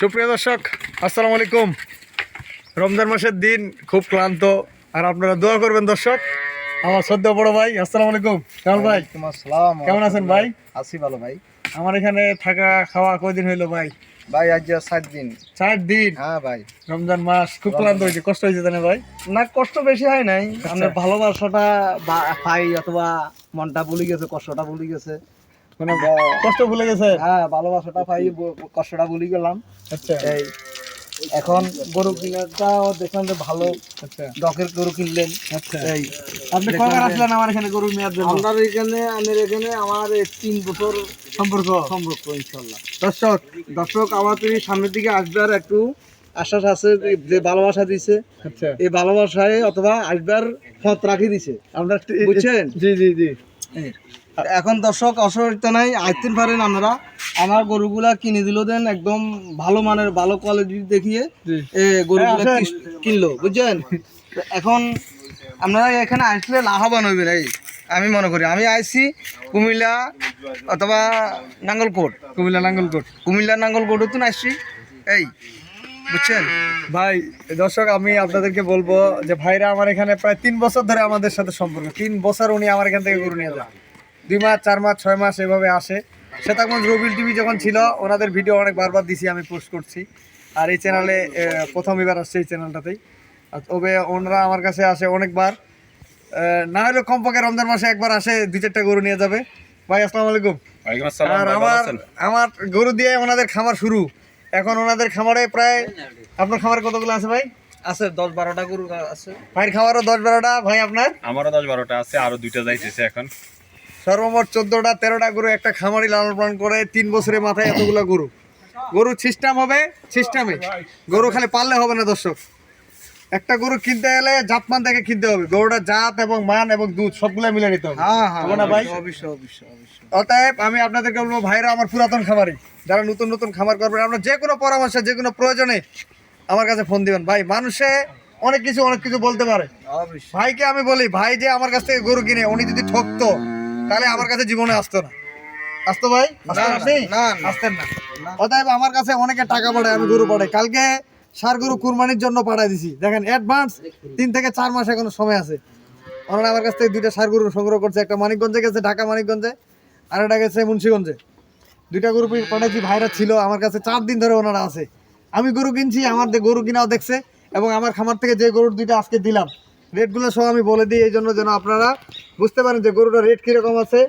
সুপ্রিয় দর্শক আসসালামু আলাইকুম। রমজান মাসের দিন খুব ক্লান্ত আর আপনারা দোয়া করবেন দর্শক। আমার সদ্য বড় ভাই আসসালামু আলাইকুম। কেমন ভাই? আসসালাম কেমন আছেন ভাই? আছি ভালো ভাই। আমার এখানে থাকা খাওয়া কয়দিন হইল ভাই? ভাই আজ সাত দিন। চার দিন? হ্যাঁ ভাই। রমজান মাস খুব ক্লান্ত হয়েছে কষ্ট হয়েছে তাই না ভাই? না কষ্ট বেশি হয় নাই। আচ্ছা। আমরা ভালোবাসাটা পাই অথবা মনটা ভুলে গেছে কষ্টটা ভুলে গেছে। মানে কষ্ট ভুলে গেছে। হ্যাঁ ভালোবাসাটা পাই কষ্টটা ভুলে গেলাম। আচ্ছা। এই এখন গরু কিনাটাও দেখলাম যে ভালো। আচ্ছা। ডকের গরু কিনলেন। আচ্ছা। এই আপনি আসলেন আমার এখানে গরু নেওয়ার জন্য আমার এখানে আমার এখানে আমার তিন বছর সম্পর্ক? সম্পর্ক ইনশাল্লাহ দর্শক দর্শক আমার তুমি সামনের দিকে আসবে আর একটু আশ্বাস আছে যে- ভালোবাসা দিছে। আচ্ছা। এই ভালোবাসায় অথবা আসবার পথ রাখি দিছে। আমরা বুঝছেন? জি জি জি। এখন দর্শক অসুবিধা নাই আইতেন পারেন আপনারা। আমার গরুগুলা কিনে দিল দেন একদম ভালো মানের ভালো কোয়ালিটি দেখিয়ে এ গরুগুলা হ্যাঁ, কিনলো বুঝছেন? এখন আপনারা এখানে আসলে লাভবান হইবেন এই আমি মনে করি। আমি আইছি কুমিল্লা অথবা নাঙ্গলকোট। কুমিল্লা নাঙ্গলকোট। কুমিল্লা নাঙ্গলকোট তো আসছি। এই বুঝছেন? ভাই দর্শক আমি আপনাদেরকে বলব যে ভাইরা আমার এখানে প্রায় তিন বছর ধরে আমাদের সাথে সম্পর্ক। তিন বছর উনি আমার এখান থেকে গরু নিয়ে যান। দুই মাস চার মাস ছয় মাস এভাবে আসে। শ্বেতাগঞ্জ রবিল টিভি যখন ছিল ওনাদের ভিডিও অনেক বারবার দিছি আমি পোস্ট করছি। আর এই চ্যানেলে প্রথম এবার আসছে এই চ্যানেলটাতেই। আর তবে ওনারা আমার কাছে আসে অনেকবার। না হলেও কমপক্ষে রমজান মাসে একবার আসে দুই চারটা গরু নিয়ে যাবে। ভাই আসসালাম আলাইকুম। আর আমার আমার গরু দিয়ে ওনাদের খামার শুরু। এখন ওনাদের খামারে প্রায় আপনার খামারে কতগুলো আছে ভাই? আছে দশ বারোটা গরু আছে। ভাইয়ের খামারও দশ বারোটা ভাই আপনার? আমারও দশ বারোটা আছে আরও দুইটা যাইতেছে এখন। সর্বমোট চোদ্দটা তেরোটা গরু একটা খামারি লালন পালন করে তিন বছরের মাথায় এতগুলো গরু। গরু সিস্টেম হবে সিস্টেমে গরু খালি পাললে হবে না দর্শক। একটা গরু কিনতে গেলে জাতমান থেকে কিনতে হবে। গরুটা জাত এবং মান এবং দুধ সবগুলো মিলে নিতে হবে। হ্যাঁ হ্যাঁ। ভাই? অবশ্যই অবশ্যই অবশ্যই। অতএব আমি আপনাদেরকে বলব ভাইরা আমার পুরাতন খামারি যারা নতুন নতুন খামার করবেন আপনার যে কোনো পরামর্শ যে কোনো প্রয়োজনে আমার কাছে ফোন দিবেন। ভাই মানুষে অনেক কিছু অনেক কিছু বলতে পারে। ভাইকে আমি বলি ভাই যে আমার কাছ থেকে গরু কিনে উনি যদি ঠকতো তাহলে আমার কাছে জীবনে আসতো না। আসতো ভাই? না। আসতেন না না। অতএব আমার কাছে অনেকে টাকা পাঠায় আমি গরু পাঠাই। কালকে সার গরু কুরবানির জন্য পাঠাই দিছি। দেখেন অ্যাডভান্স তিন থেকে চার মাস এখনও সময় আছে। ওনারা আমার কাছ থেকে দুইটা সার গরু সংগ্রহ করছে। একটা মানিকগঞ্জে গেছে ঢাকা মানিকগঞ্জে। আর একটা গেছে মুন্সীগঞ্জে। দুইটা গরু পাঠাইছি ভাইরা ছিল। আমার কাছে চার দিন ধরে ওনারা আছে। আমি গরু কিনছি আমার গরু কিনাও দেখছে। এবং আমার খামার থেকে যে গরুর দুইটা আজকে দিলাম। রেটগুলো সব আমি বলে দিই এই জন্য যেন আপনারা বুঝতে পারেন যে গরুটা রেট কীরকম আছে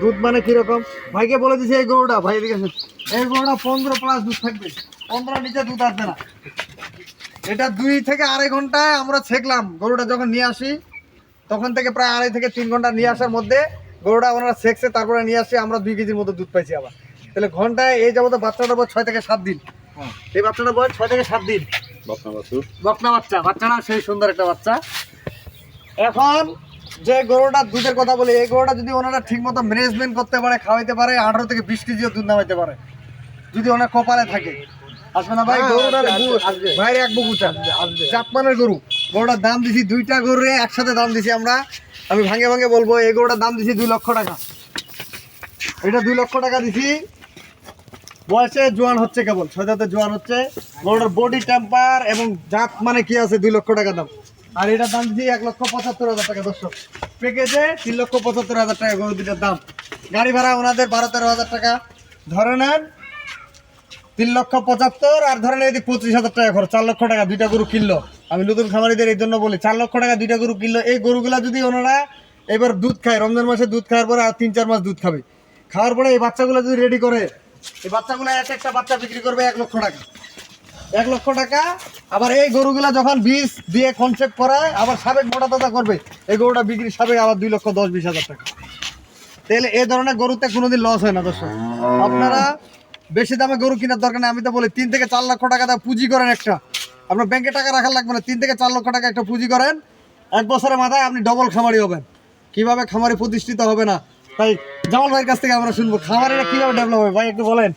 দুধ মানে কীরকম। ভাইকে বলে দিছি এই গরুটা ভাই এদিকে আসেন। এই গরুটা পনেরো প্লাস দুধ থাকবে। পনেরো নিচে দুধ আসবে না। এটা দুই থেকে আড়াই ঘন্টায় আমরা ছেকলাম। গরুটা যখন নিয়ে আসি তখন থেকে প্রায় আড়াই থেকে তিন ঘণ্টা নিয়ে আসার মধ্যে গরুটা ওনারা সেকছে তারপরে নিয়ে আসি আমরা দুই কেজির মতো দুধ পাইছি আবার। তাহলে ঘন্টায় এই যাবত বাচ্চাটা বয়স ছয় থেকে সাত দিন। হ্যাঁ। এই বাচ্চাটা বয়স ছয় থেকে সাত দিন। বকনা বাচ্চা বাচ্চাটা সেই সুন্দর একটা বাচ্চা। এখন যে গরুটার দুধের কথা বলি এই গরুটা যদি ওনারা ঠিক মতো ম্যানেজমেন্ট করতে পারে খাওয়াইতে পারে আঠারো থেকে বিশ কেজিও দুধ নামাইতে পারে যদি ওনার কপালে থাকে। আসবে না ভাই? হ্যাঁ, গরুটার। এক বুকুটা গরু। গরুটার দাম দিছি দুইটা গরুরে একসাথে দাম দিছি আমরা। আমি ভাঙে ভাঙে বলব এই গরুটার দাম দিছি দুই লক্ষ টাকা। এটা দুই লক্ষ টাকা দিছি। বয়সে জোয়ান হচ্ছে কেবল। ছয়টাতে জোয়ান হচ্ছে। গরুটার বডি টেম্পার এবং জাত মানে কি আছে? দুই লক্ষ টাকা দাম। আর এটার দাম দিচ্ছি এক লক্ষ পঁচাত্তর হাজার টাকা, দর্শক। প্যাকেজে তিন লক্ষ পঁচাত্তর হাজার টাকা গরু দুটার দাম। গাড়ি ভাড়া ওনাদের বারো তেরো হাজার টাকা। ধরে নেন, তিন লক্ষ পঁচাত্তর, আর ধরেন এদিকে পঁচিশ হাজার টাকা খরচ, চার লক্ষ টাকা দুইটা গরু কিনলো। আমি নতুন খামারিদের এই জন্য বলি, চার লক্ষ টাকা দুইটা গরু কিনলো। এই গরুগুলা যদি ওনারা এবার দুধ খায়, রমজান মাসে দুধ খাওয়ার পরে আর তিন চার মাস দুধ খাবে। খাওয়ার পরে এই বাচ্চাগুলো যদি রেডি করে, এই বাচ্চাগুলো এক একটা বাচ্চা বিক্রি করবে এক লক্ষ টাকা। এক লক্ষ টাকা। আবার এই গরুগুলা যখন বীজ দিয়ে কনসেপ্ট করায় আবার সাবেক মোটা তাজা করবে এই গরুটা বিক্রি সাবেক আবার দুই লক্ষ দশ বিশ হাজার টাকা। তাহলে এই ধরনের গরুতে কোনোদিন লস হয় না দর্শক। আপনারা বেশি দামে গরু কেনার দরকার নেই আমি তো বলি তিন থেকে চার লক্ষ টাকা দা পুঁজি করেন একটা। আপনার ব্যাংকে টাকা রাখার লাগবে না তিন থেকে চার লক্ষ টাকা একটা পুঁজি করেন। এক বছরের মাথায় আপনি ডবল খামারি হবেন। কীভাবে খামারি প্রতিষ্ঠিত হবে না? তাই জামাল ভাইয়ের কাছ থেকে আমরা শুনব খামারিরা কীভাবে ডেভেলপ হবে? ভাই একটু বলেন।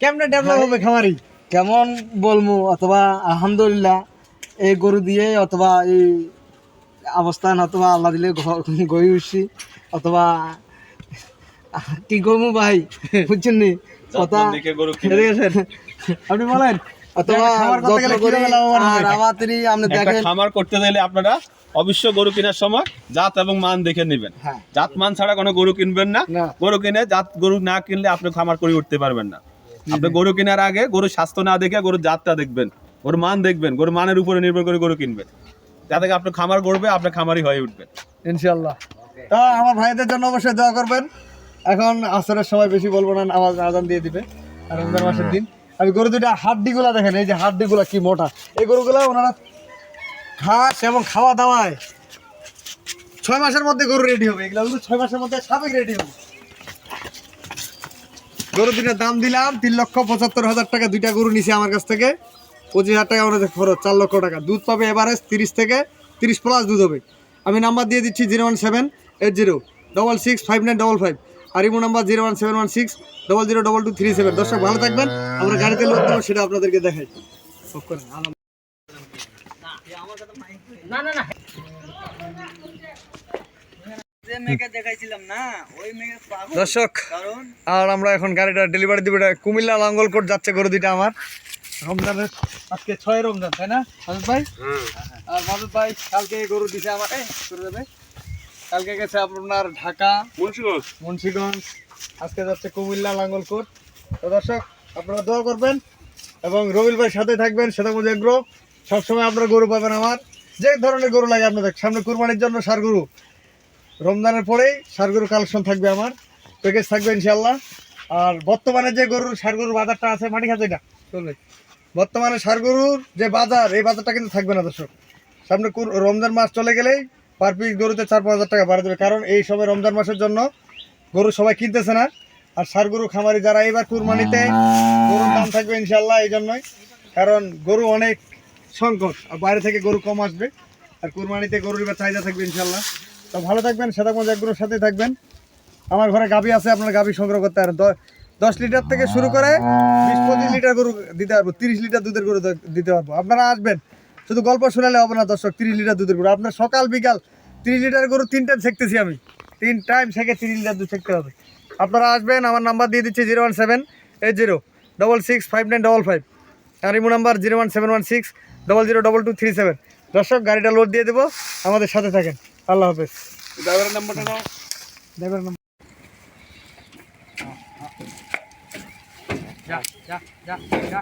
কেমনে ডেভেলপ হবে খামারি? কেমন বলব অথবা আলহামদুলিল্লাহ এই গরু দিয়ে অথবা এই অবস্থান অথবা আল্লাহ দিলে গড়ে উঠছি। অথবা কি করব ভাই? বুঝছেন নি? কথা আপনি বলেন অথবা খামার করতে গেলে আপনারা অবশ্য গরু কেনার সময় জাত এবং মান দেখে নেবেন। হ্যাঁ। জাত মান ছাড়া কোনো গরু কিনবেন না। না। গরু কিনে জাত গরু না কিনলে আপনি খামার করে উঠতে পারবেন না। আপনি গরু কেনার আগে গরু স্বাস্থ্য না দেখে গরুর জাতটা দেখবেন গরুর মান দেখবেন গরুর মানের উপরে নির্ভর করে গরু কিনবেন। যাতে আপনি খামার গড়বে আপনি খামারই হয়ে উঠবেন ইনশাল্লাহ তা আমার ভাইদের জন্য অবশ্যই দোয়া করবেন। এখন আসরের সময় বেশি বলব না আওয়াজ আজান দিয়ে দিবে। আর রমজান মাসের দিন। আমি গরু দুটা হাড্ডিগুলা দেখেন এই যে হাড্ডিগুলা কি মোটা। এই গরুগুলা ওনারা ঘাস এবং খাওয়া দাওয়ায় ছয় মাসের মধ্যে গরু রেডি হবে। এগুলো ছয় মাসের মধ্যে সাবেক রেডি হবে। গরু দুটার দাম দিলাম তিন লক্ষ পঁচাত্তর হাজার টাকা। দুইটা গরু নিছে আমার কাছ থেকে। পঁচিশ হাজার টাকা আমাদের খরচ, চার লক্ষ টাকা। দুধ পাবে এভারেজ তিরিশ থেকে তিরিশ প্লাস দুধ হবে। আমি নাম্বার দিয়ে দিচ্ছি zero one seven eight zero double six five nine double five. আর Imo number zero one seven one six double zero double two three seven. দর্শক, ভালো থাকবেন। আমরা গাড়িতে লোড দেবো সেটা আপনাদেরকে দেখাই। Off করেন। দর্শক আর আমরা এখন গাড়িটা ডেলিভারি দিব এটা কুমিল্লা লাঙ্গলকোট যাচ্ছে গরু দুইটা আমার। রমজানের আজকে ছয় রমজান তাই না মাজুদ ভাই? আর মাজুদ ভাই কালকে গরু দিছে আমার এই, করে দেবে কালকে গেছে আপনার ঢাকা মুন্সিগঞ্জ। মুন্সিগঞ্জ আজকে যাচ্ছে কুমিল্লা লাঙ্গলকোট। তো দর্শক আপনারা দোয়া করবেন এবং রবিল ভাই সাথে থাকবেন সেটা মধ্যে এগ্রো সবসময় আপনার গরু পাবেন আমার। যে ধরনের গরু লাগে আপনাদের সামনে কুরবানির জন্য সার গরু। রমজানের পরেই সার গরু কালেকশন থাকবে আমার। প্যাকেজ থাকবে ইনশাল্লাহ আর বর্তমানে যে গরুর সার গরুর বাজারটা আছে, মাটি খাতে এটা? চলবে বর্তমানে সার গরুর যে বাজার, এই বাজারটা কিন্তু থাকবে না দর্শক। সামনে রমজান মাস চলে গেলেই পার পিস গরুতে চার পাঁচ হাজার টাকা বাড়া দেবে কারণ এই সময় রমজান মাসের জন্য গরু সবাই কিনতেছে না। আর সার গরু খামারি যারা এবার কুরবানিতে গরুর দাম থাকবে ইনশাল্লাহ এই জন্যই। কারণ গরু অনেক সংকট। আর বাইরে থেকে গরু কম আসবে। আর কুরবানিতে গরুর এবার চাহিদা থাকবে ইনশাল্লাহ তো ভালো থাকবেন মধ্যে একগুলোর সাথে থাকবেন। আমার ঘরে গাভি আছে, আপনার গাভি সংগ্রহ করতে পারেন। দশ লিটার থেকে শুরু করে বিশ, পঁচিশ লিটার গরু দিতে পারব, তিরিশ লিটার দুধের গরু দিতে পারব। আপনারা আসবেন, শুধু গল্প শোনালে হবে না দর্শক, তিরিশ লিটার দুধের গরু। আপনার সকাল, বিকাল, তিরিশ লিটার গরু তিন টাইম শেখতেছি আমি। তিন টাইম শেখে তিরিশ লিটার দুধ শেখতে হবে। আপনারা আসবেন, আমার নাম্বার দিয়ে দিচ্ছি zero one seven eight zero double six five nine double five আর Imo number zero one seven one six double zero double two three seven দর্শক, গাড়িটা লোড দিয়ে দেবো, আমাদের সাথে থাকেন। আল্লাহ হাফেজ। ড্রাইভারের নাম্বারটা নাও। ড্রাইভারের নাম্বার। যা যা যা যা যা।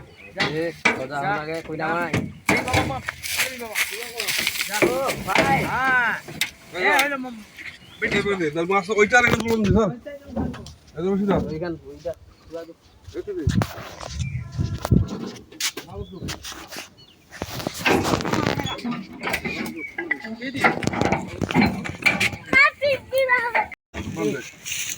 মাছ ওইটা আরেকটা বলুন Happy Diwali!